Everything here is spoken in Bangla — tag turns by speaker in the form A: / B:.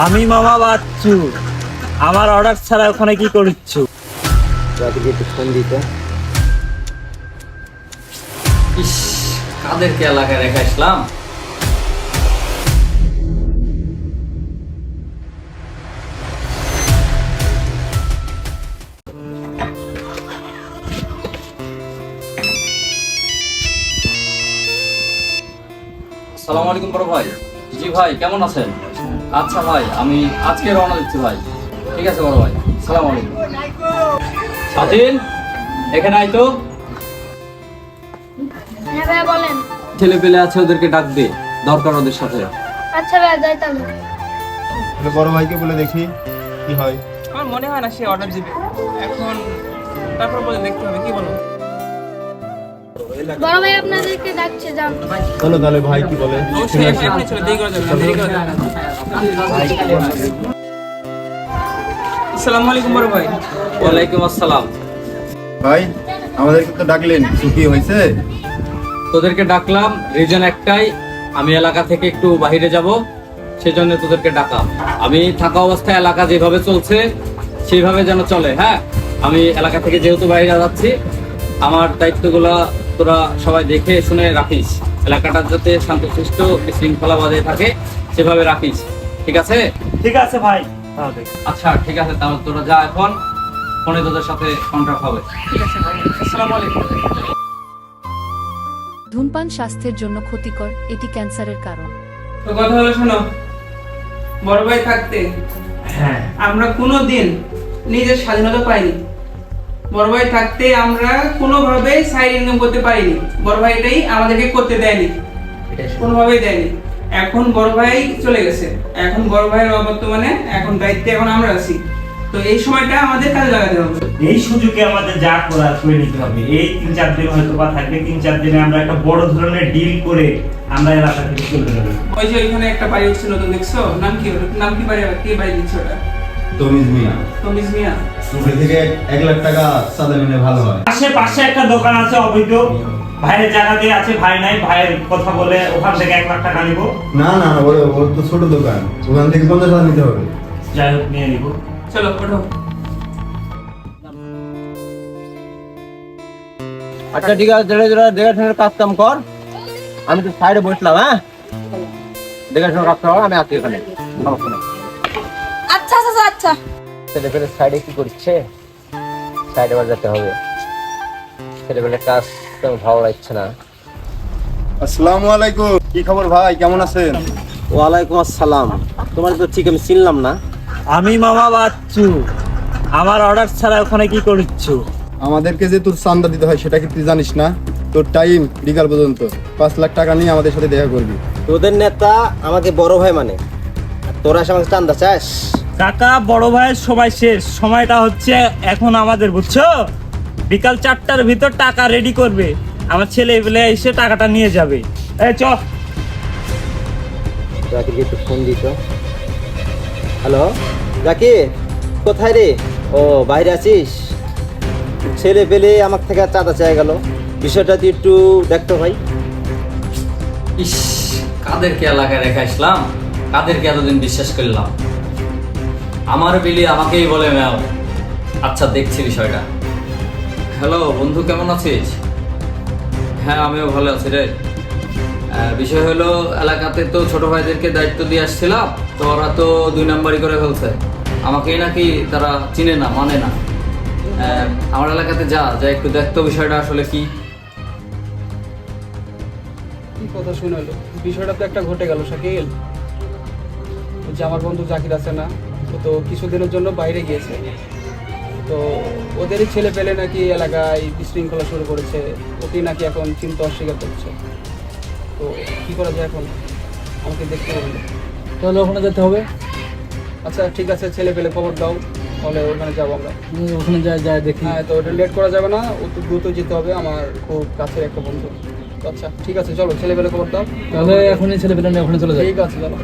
A: আমি মামা বাচ্চু। আমার অর্ডার ছাড়া ওখানে কি করছ
B: যাদেরকে একটু ফোন দিতে।
C: ইস কাদেরকে এলাকায় রেখে আসলাম? সালাম আলাইকুম বড় ভাই। জি ভাই কেমন আছেন? আচ্ছা ভাই আমি আজকে রওনা দিচ্ছি ভাই। ঠিক আছে বড় ভাই সালাম আলাইকুম। এখানে আয় তো।
D: হ্যাঁ বলেন।
C: ছেলে পেলে আছে ওদেরকে ডাক দে দরকার ওদের সাথে।
D: আচ্ছা ভাইয়া যাই তাহলে
E: বড় ভাইকে বলে দেখি কি হয়।
F: আমার মনে হয় না সে অর্ডার দিবে। এখন তারপর বলে দেখতে হবে কি বলো?
D: বড় ভাই আপনাদেরকে ডাকছে যান
E: চলো তাহলে ভাই কি বলে।
F: আসসালামু আলাইকুম বড় ভাই।
C: ওয়ালাইকুম আসসালাম।
E: ভাই আমাদেরকে তো ডাকলেন কি হয়েছে?
C: তোদেরকে ডাকলাম রিজন একটাই আমি এলাকা থেকে একটু বাইরে যাব সেজন্য তোদেরকে ডাকা আমি থাকা অবস্থায় এলাকা যেভাবে চলছে সেইভাবে যেন চলে হ্যাঁ? আমি এলাকা থেকে যেহেতু বাইরে যাচ্ছি আমার দায়িত্বগুলো তোরা সবাই দেখে শুনে রাখিস। এলাকাটা যাতে শান্ত শান্তশিষ্ট শৃঙ্খলা বজায় থাকে সেভাবে রাখিস। ঠিক আছে?
A: ঠিক আছে ভাই।
C: আচ্ছা ঠিক আছে তাহলে তোরা যা এখন ফোনে তোদের সাথে কন্ট্যাক্ট হবে।
F: ঠিক আছে ভাই আসসালামু আলাইকুম।
G: ধূমপান স্বাস্থ্যের জন্য ক্ষতিকর এটি ক্যান্সারের কারণ।
F: তো কথা হলো শোনো বড় ভাই থাকতে
A: হ্যাঁ।
F: আমরা কোনো দিন নিজের স্বাধীনতা পাইনি। বড় ভাই থাকতে আমরা কোনোভাবেই সাইড ইনকাম করতে পারিনি। বড় ভাই এটাই আমাদেরকে করতে দেয়নি। কোনোভাবেই দেয়নি। এখন বড় ভাই চলে গেছে। এখন বড় ভাইয়ের অবর্তমানে এখন দায়িত্বে এখন আমরা আছি। তো এই সময়টা আমাদের কাজে লাগাতে হবে।
A: এই সুযোগে আমাদের যা করার করে নিতে হবে। এই তিন চার দিন হয়তো বা থাকবে। তিন চার দিনে আমরা একটা বড় ধরনের ডিল করে আমরা এলাকা থেকে চলে যাব।
F: ওই যে ওইখানে একটা বাড়ি হচ্ছে নতুন দেখছ? নাম কি? নাম কি বাড়ি? কে বাড়ি দিচ্ছে ওটা?
E: তমিজ মিয়া।
F: তমিজ মিয়া।
E: ওখান থেকে এক লাখ টাকা সাদা মিলে ভালো হয়।
A: আশেপাশে একটা দোকান আছে অবৈধ। ভাইয়ের জায়গা দিয়ে আছে ভাই নাই ভাইয়ের কথা বলে ওখান থেকে এক লাখ টাকা নিবো।
E: না না না ওর ওর তো ছোট দোকান। ওখান থেকে পঞ্চাশ হাজার নিতে হবে।
A: যাই হোক নিয়ে নিবো।
F: চলো ওঠো।
B: আচ্ছা ঠিক আছে ধীরে ধীরে দেখে শুনে কাজ কাম কর। আমি তো সাইডে বসলাম হ্যাঁ? দেখে শুনে কাজ কর আমি আছি এখানে। সমস্যা নেই।
D: আচ্ছা আচ্ছা আচ্ছা
B: ছেলেপেলে সাইডে কি করছে? সাইডে বার যেতে হবে। ছেলেপেলে কাজ তেমন ভালো লাগছে না।
E: আসসালামু আলাইকুম। কি খবর ভাই? কেমন আছেন?
B: ওয়ালাইকুম আসসালাম। তোমার তো ঠিক আমি চিনলাম না।
A: আমি মামা বাচ্চু। আমার অর্ডার ছাড়া ওখানে কি করছ?
E: আমাদেরকে যে তোর চান্দা দিতে হয় সেটা কি তুই জানিস না? তোর টাইম বিকাল পর্যন্ত। পাঁচ লাখ টাকা নিয়ে আমাদের সাথে দেখা করবি।
B: তোদের নেতা আমাকে বড় ভাই মানে। আর তোরা এসে আমাকে চান্দা চাস?
A: কাকা বড় ভাইয়ের সময় শেষ। সময়টা হচ্ছে এখন আমাদের বুঝছ? বিকাল চারটার ভিতর টাকা রেডি করবে। আমার ছেলে পেলে এসে টাকাটা নিয়ে যাবে। এই চ।
B: জাকিরকে একটু ফোন দিত হ্যালো জাকির কোথায় রে? ও বাইরে আছিস? ছেলে পেলে আমার থেকে চাঁদা চাই গেল। বিষয়টা তুই একটু দেখতো ভাই।
C: ইস কাদেরকে এলাকায় রেখে আসলাম? কাদেরকে এতদিন বিশ্বাস করলাম? আমার বিলি আমাকেই বলে ম্যাও আচ্ছা দেখছি বিষয়টা। হ্যালো, বন্ধু, কেমন আছিস? হ্যাঁ আমিও ভালো আছি রে। বিষয় হলো, এলাকাতে তো ছোট ভাইদেরকে দায়িত্ব দিয়ে আসছিলাম, তো ওরা তো দুই নাম্বারই করে ফেলছে। আমাকেই নাকি তারা চিনে না মানে না। আমার এলাকাতে যা যা একটু দেখতো বিষয়টা আসলে কি।
H: কথা শুনালো বিষয়টা তো একটা ঘটে গেল ওই যে আমার বন্ধু জাকির আছে না তো কিছুদিনের জন্য বাইরে গিয়েছে। তো ওদেরই ছেলে পেলে নাকি এলাকায় বিশৃঙ্খলা শুরু করেছে ওকে নাকি এখন চিন্তা অস্বীকার করছে। তো কি করা যায় এখন? আমাকে দেখতে হবে।
F: তাহলে ওখানে যেতে হবে?
H: আচ্ছা ঠিক আছে ছেলে পেলে খবর দাও তাহলে ওখানে যাব আমরা।
F: ওখানে যাই যাই দেখি।
H: হ্যাঁ তো ওটা লেট করা যাবে না ও তো দ্রুত যেতে হবে আমার খুব কাছের একটা বন্ধু। আচ্ছা ঠিক আছে চলো ছেলে পেলে খবর দাও।
F: তাহলে এখনই ছেলে পেলে ওখানে চলে
H: ঠিক আছে চলো।